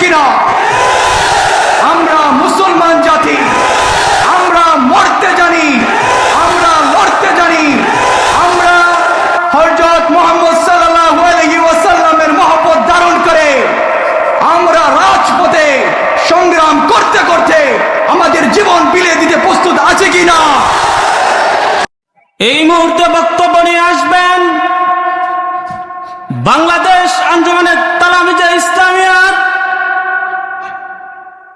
কিনা? আমরা মুসলমান জাতি, আমরা মরতে জানি, আমরা লড়তে জানি, আমরা হরজত মোহাম্মদ সাল্লাহ্লামের মহব্বত ধারণ করে আমরা রাজপথে সংগ্রাম করতে করতে আমাদের জীবন বিলে দিতে প্রস্তুত আছে কিনা? এই মুহূর্তে বক্তব্য নিয়ে আসবেন বাংলাদেশ আন্দোলনের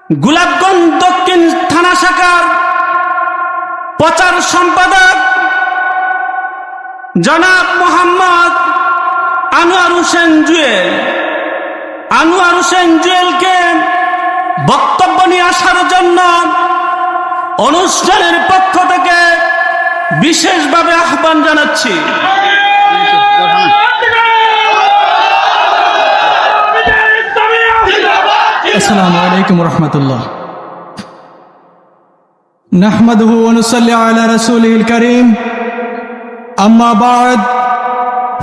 গুলাবগঞ্জ দক্ষিণ থানা শাখার প্রচার সম্পাদক জনাব মোহাম্মদ আনোয়ার হোসেন জুয়েল। আনোয়ার হোসেন জুয়েলকে বক্তব্য নিয়ে আসার জন্য অনুষ্ঠানের পক্ষ থেকে বিশেষভাবে আহ্বান জানাচ্ছি। السلام عليكم ورحمة الله نحمده ونصلي على رسوله الكريم أما بعد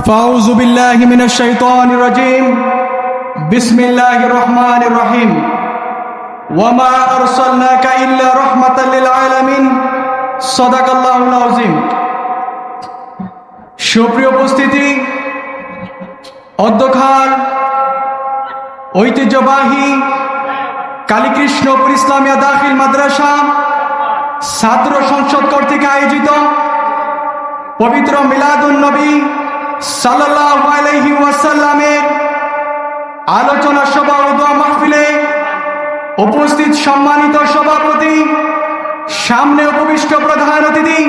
فأعوذ بالله من الشيطان الرجيم بسم الله الرحمن الرحيم وما أرسلناك إلا رحمة للعالمين صدق الله العظيم সুপ্রিয় উপস্থিতি অধ্যক্ষার ঐতিহ্যবাহী কালীকৃষ্ণপুর ইসলামিয়া দাখিল মাদ্রাসা ছাত্র সংসদ কর্তৃক আয়োজিত পবিত্র মিলাদুন নবী ওয়াসাল্লামের আলোচনা সভা ও দোয়া মাহফিলে উপস্থিত সম্মানিত সভাপতি, সামনে উপবিষ্ট প্রধান অতিথি,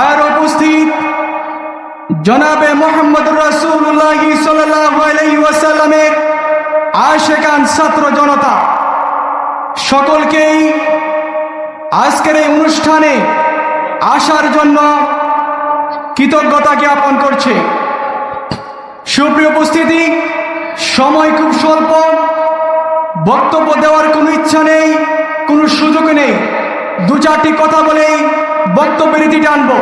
আর উপস্থিত জনাবে মোহাম্মদ আলাইহি ওয়াসাল্লামের আশেকান ছাত্র জনতা। সকলকেই আজকের এই অনুষ্ঠানে আসার জন্য কৃতজ্ঞতা জ্ঞাপন করছে। সুপ্রিয় উপস্থিতি, সময় খুব স্বল্প। বক্তব্য দেওয়ার কোনো ইচ্ছা নেই, কোনো সুযোগ নেই। দু চারটি কথা বলেই বক্তব্যের রীতি টানবো।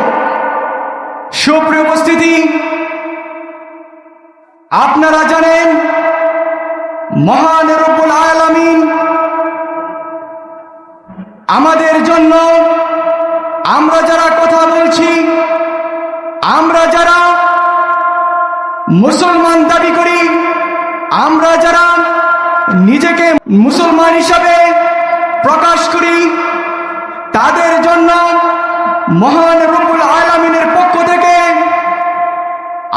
সুপ্রিয় উপস্থিতি, আপনারা জানেন, মহান রব্বুল আলামিন আমাদের জন্য আমরা যারা কথা বলছি, আমরা যারা মুসলমান দাবি করি, আমরা যারা নিজেকে মুসলমান হিসাবে প্রকাশ করি, তাদের জন্য মহান থেকে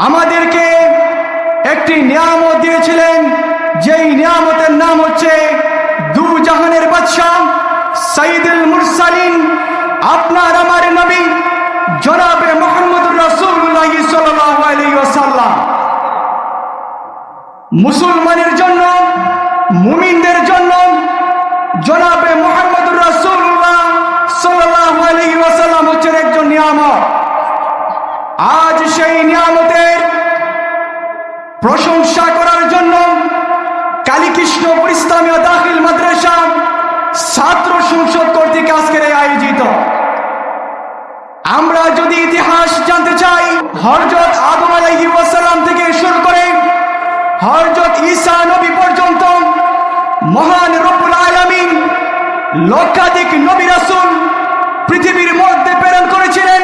আমাদেরকে একটি নিয়ামত দিয়েছিলেন, যেই নিয়ামতের নাম হচ্ছে দু জাহানের বাদশাহ সাইদুল মুরসালিন। আপনার আমার নবী জনাবে সাল্লাল্লাহু আলাইহি ওয়াসাল্লাম। মুসলমানের জন্য, মুমিনদের জন্য জনাবে মোহাম্মদুর রাসূলুল্লাহ সাল্লাল্লাহু আলাইহি ওয়াসাল্লাম হচ্ছেন একজন নিয়ামত আজ সেই নিয়ামতের প্রশংসা করার জন্য কালীকৃষ্ণপুর ইসলামীয় দাখিল মাদ্রাসা ছাত্র সংসদ কর্তৃক আজকের এই আয়োজিত আমরা যদি ইতিহাস জানতে চাই হরজত আদম আলাইহি ওয়াসাল্লাম থেকে শুরু করে হরজত ঈসা নবী পর্যন্ত মহান রব্বুল আলমিন লক্ষাধিক নবী রাসূল পৃথিবীর মধ্যে প্রেরণ করেছিলেন।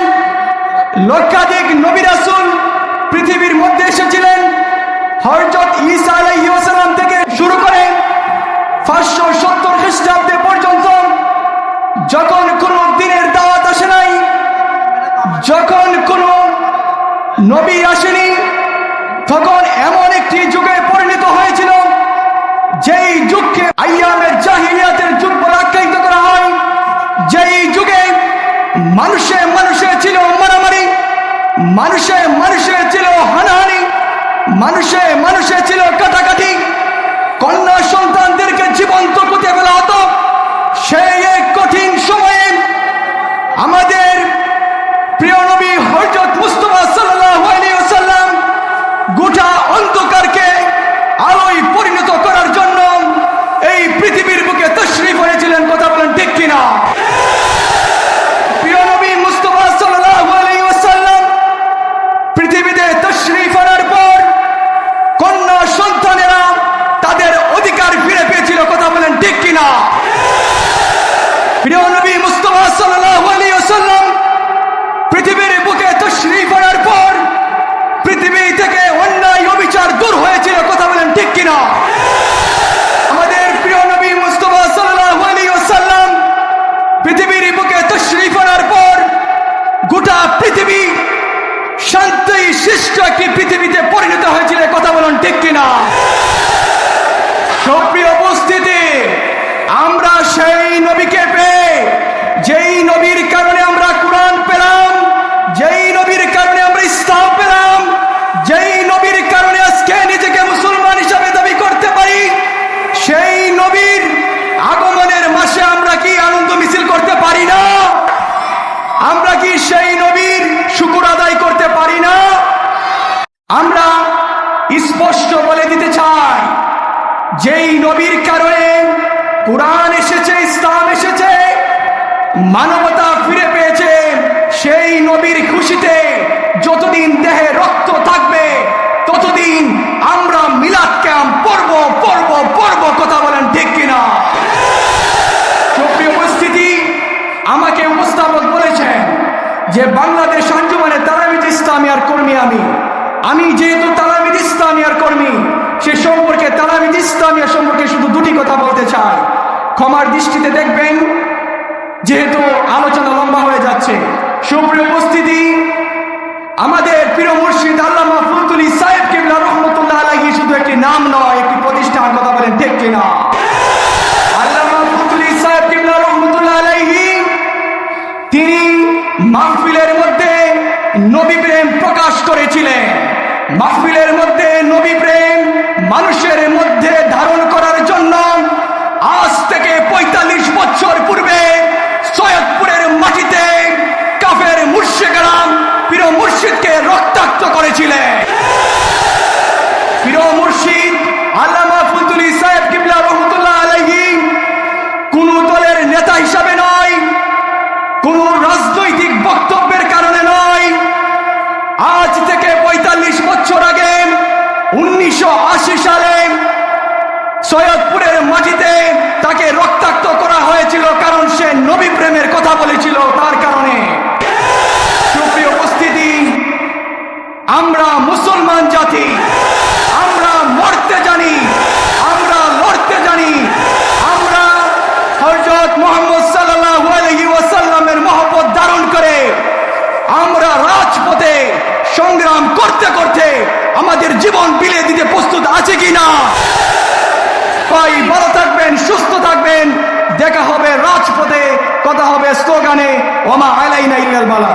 লক্ষাধিক নবী রাসূল পৃথিবীর মধ্যে এসেছিলেন। হরজত ঈসা আলাইহি ওয়াসাল্লাম থেকে শুরু করে পাঁচশো সত্তর খ্রিস্টাব্দে পর্যন্ত যখন কোনো যখন কোনো নবী আসেনি, তখন এমন একটি যুগে পরিণত হয়েছিল, যেই যুগকে আইয়ামের জাহিলিয়াতের যুগ বলে আখ্যায়িত করা হয়। যেই যুগে মানুষে মানুষে ছিল মারামারি, মানুষে মানুষে ছিল হানাহানি, মানুষে মানুষে ছিল কাটাকাটি, কন্যা সন্তানদেরকে জীবন্ত কুতে ফেলা হতো। সেই এক কঠিন সময়ে আমাদের প্রিয় নবী হজরত মুস্তফা সাল্লাল্লাহু আলাইহি ওয়াসাল্লাম গোটা অন্ধকারকে আলোয় পরিণত করার জন্য এই পৃথিবীর বুকে তশরিফ হয়েছিলেন কথা বলেন ঠিক কিনা প্রিয় নবী মুস্তফা সাল্লাল্লাহু আলাইহি ওয়াসাল্লাম পৃথিবীতে তশরিফ আনার পর কন্যা সন্তানেরা তাদের অধিকার ফিরে পেয়েছিল কথা বলেন ঠিক কিনা প্রিয় নবী মুস্তফা সাল্লাল্লাহু আলাইহি ওয়াসাল্লাম পৃথিবীর বুকে তশরিফ আনার পর পৃথিবী থেকে অন্যায় অবিচার দূর হয়েছিল কথা বলেন ঠিক কিনা আমাদের প্রিয় নবী মুস্তফা সাল্লাল্লাহু আলাইহি ওয়াসাল্লাম পৃথিবীর বুকে তশরিফ আনার পর গোটা গোটা পৃথিবী শান্তি শিষ্ট একটি পৃথিবীতে পরিণত হয়েছিল এ কথা বলুন ঠিক কিনা সুপ্রিয় উপস্থিতি আমরা সেই নবীকে পেয়ে যেই নবীর কারণে আমরা কোরআন পেলাম যেই নবীর কারণে আমরা ইসলাম পেলাম যেই নবীর কারণে আজকে নিজেকে মুসলমান হিসাবে দাবি করতে পারি সেই নবীর আগমনের মাসে আমরা কি আনন্দ মিছিল করতে পারি না আমরা কি সেই নবীর শুকুর আদায় করতে পারি না আমরা স্পষ্ট বলে দিতে চাই যেই নবীর কারণে কোরআন এসেছে, ইসলাম এসেছে, মানবতা ফিরে পেয়েছে। সেই নবীর খুশিতে যতদিন দেহে রক্ত থাকবে, ততদিন আমরা মিলাদ ক্যাম্প পর্ব পর্ব পর্ব কথা বলেন ঠিক কিনা? সুপ্রিয় উপস্থিতি, আমাকে উপস্থাপক বলেছেন যে বাংলাদেশ আঞ্জুমানের তালামিদ ইসলামিয়ার কর্মী আমি। আমি যেহেতু তালামিদ ইসলামিয়ার কর্মী, সে সম্পর্কে তালামিদ ইসলামিয়া সম্পর্কে শুধু দুটি কথা বলতে চাই। ক্ষমার দৃষ্টিতে দেখবেন, যেহেতু আলোচনা লম্বা হয়ে যাচ্ছে। সুপ্রিয় উপস্থিতি, আমাদের প্রিয় মুর্শিদ আল্লাহ ফুলতুলি সাহেব কিবলা রহমতুল্লাহ আলাইহি শুধু একটি নাম নয়, একটি প্রতিষ্ঠান, কথা বলেন ঠিক কিনা? আল্লামা ফুতুলি সাহেব কিবলা রহমতুল্লাহ আলাইহি, তিনি মাহফিলের মধ্যে নবী প্রেম প্রকাশ করেছিলেন। মাহফিলের মধ্যে নবী প্রেম মানুষের মধ্যে ধারণ বছর পূর্বে সৈয়দপুরের মাটিতে কাফের মুর্শিদারাম প্রিয় মুর্শিদকে রক্তাক্ত করেছিলেন। প্রিয় মুর্শিদ আল্লামা ফুতুলি সাহেব কিবলা রহমতুল্লাহ আলাইহি কোন দলের নেতা হিসাবে নয়, কোন রাজনৈতিক বক্তব্যের কারণে নয়। আজ থেকে পঁয়তাল্লিশ বছর আগে উনিশশো আশি সালে সৈয়দপুরের মাটিতে তাকে রক্তাক্ত করা হয়েছিল কারণ সে নবী প্রেমের কথা বলেছিল, তার কারণে। সুপ্রিয় উপস্থিতি, আমরা মুসলমান জাতি, আমরা মরতে জানি, আমরা লড়তে জানি, আমরা হযরত মোহাম্মদ ওয়াসাল্লামের মহব্বত ধারণ করে আমরা রাজপথে সংগ্রাম করতে করতে আমাদের জীবন বিলিয়ে দিতে প্রস্তুত আছে কিনা? ভাই, ভালো থাকবেন, সুস্থ থাকবেন। দেখা হবে রাজপথে, কথা হবে স্লোগানে, ওমা আলাইনা ইল্লাল বালা